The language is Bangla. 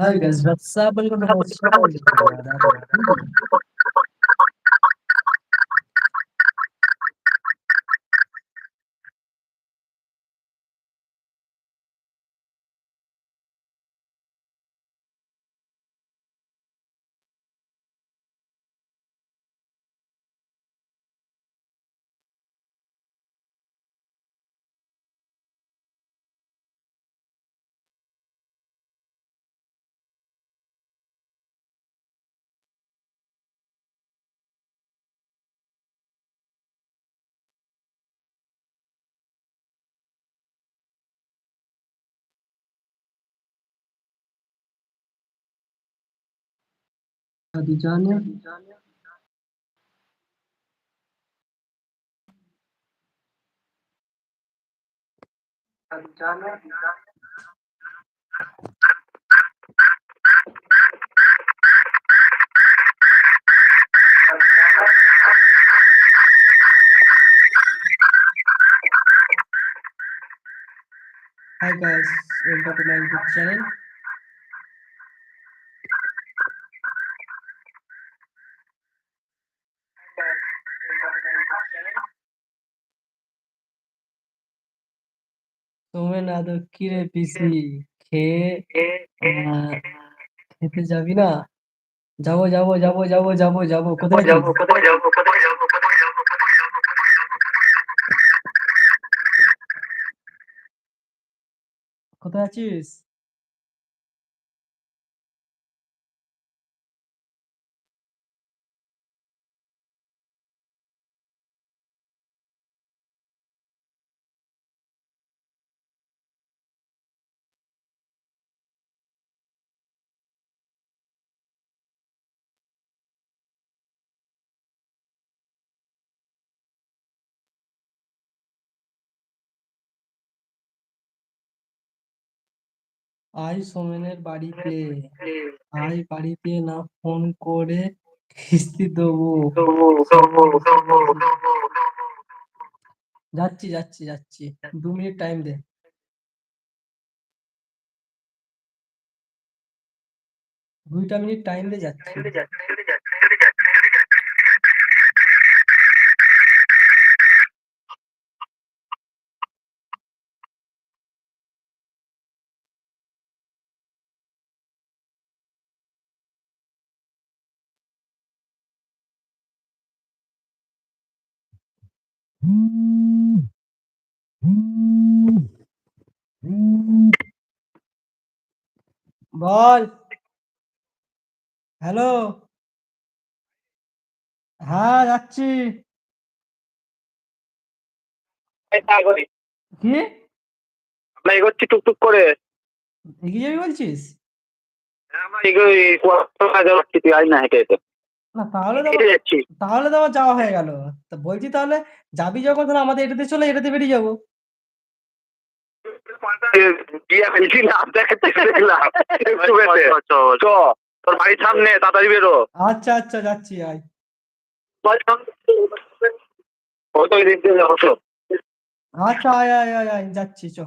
Hi guys, what's up? Welcome to my channel. Hi guys, welcome to my YouTube channel. তুমি না তো কিরে পিসি খেয়ে আহ, খেতে যাবি না? যাব যাব যাব যাব যাব যাব। কোথায় যাব যাব? কোথায় আছিস? আই সোমেনের বাড়িতে আই বাড়িতে। না ফোন করে কিস্তি দেবো। যাচ্ছি যাচ্ছি যাচ্ছি। দু মিনিট টাইম দে। দুইটা মিনিট টাইম দে যাচ্ছি। বল। হ্যালো। হ্যাঁ যাচ্ছি। কি? আমরা এগোচ্ছি টুকটুক করে। এগিয়ে যাবি বলছিস? আমরা এগোই। তুই আজ না হেঁটে হেঁটে। না তাহলে তো যাচ্ছি। তাহলে তো আমার যাওয়া হয়ে গেল। তা বলছি তাহলে যাবি যখন তাহলে আমাদের এটাতে চলে এটাতে বেরিয়ে যাব। একটু বেঁচে। চ তোর বাড়ির সামনে তাড়াতাড়ি বেরো। আচ্ছা আচ্ছা যাচ্ছি আয়। আচ্ছা আয় আয় আয় আয় যাচ্ছি চ।